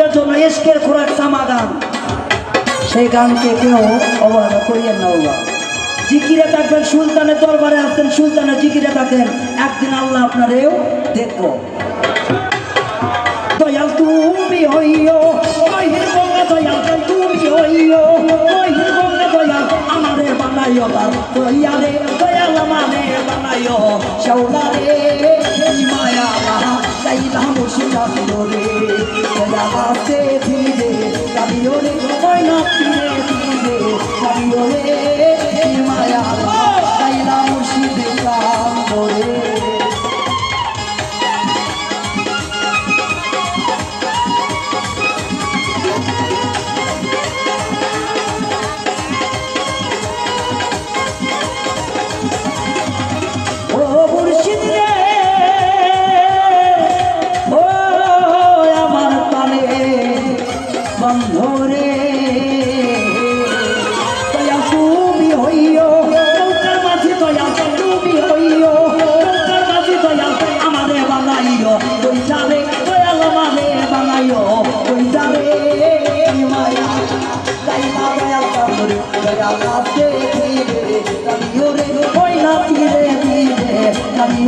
মুরিদের জন্য এসকের খোরাক সামা সেই গানকে কেউ অবহেলা করিয়েন না বাবা জিকিরে থাকবেন, সুলতানের দরবারে আসতেন সুলতানের জিকিরে থাকেন। একদিন আল্লাহ আপনারেও দেখব। দয়াল তুমি হইও আমারে বানাইও তার দয়ালে, দয়াল আমারে বানাইও মায়া চাইলাম দয়াল আসতে ধীরে কাবিও রে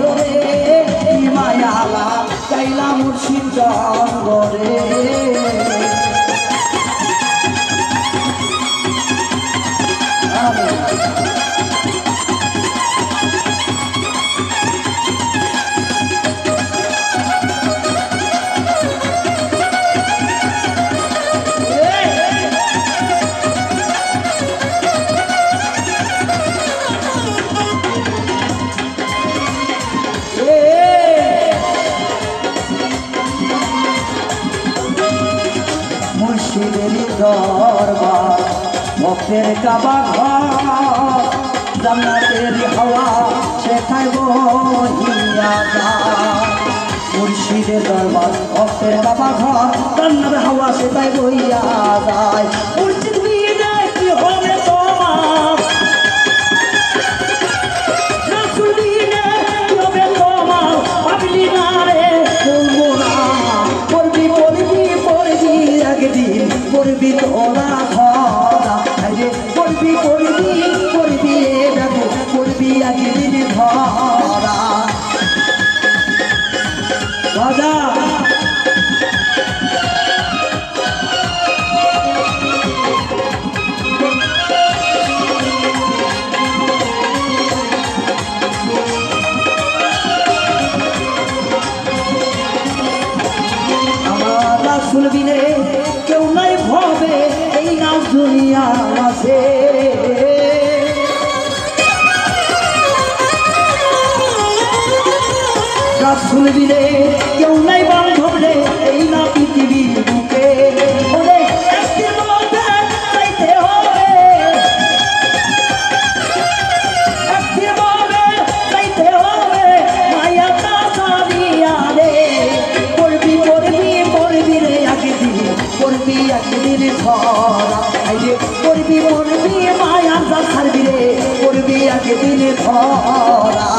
কামিও রে মায়ালা চাইলা মুর্শিদ জঙ্গরে মুর্শিদের ভক্তের কাবা ঘর, জান্নাতের হাওয়া সেখায় বহিয়া মুর্শিদের দরবার ভক্তের কাবা ঘর, জান্নাতের হাওয়া সেটাই বইয়া যায়। মুর্শিদ বিনে কি হবে বিনে কেউ নাই ভবে, এই নাচ দুনিয়া আছে। শুনবি রে, কেউ নাই বান্ধব রে এই না পৃথিবীর ধরা করবি মরবি মায়ার দা ছাড়বি রে করবি আগে দিনে ধরা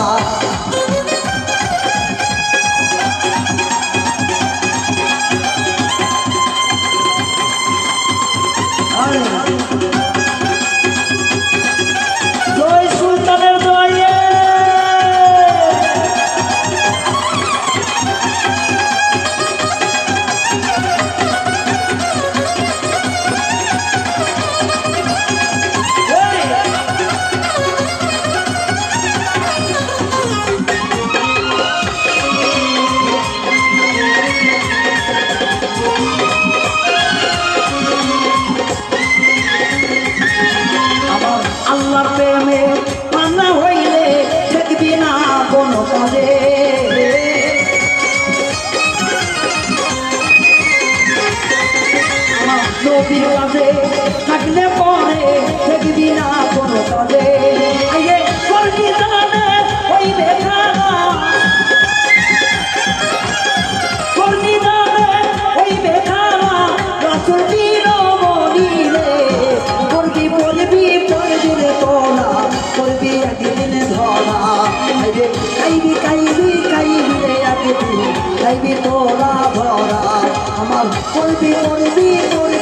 কাইবি তোরা ধরা আমার করবি করবি করবি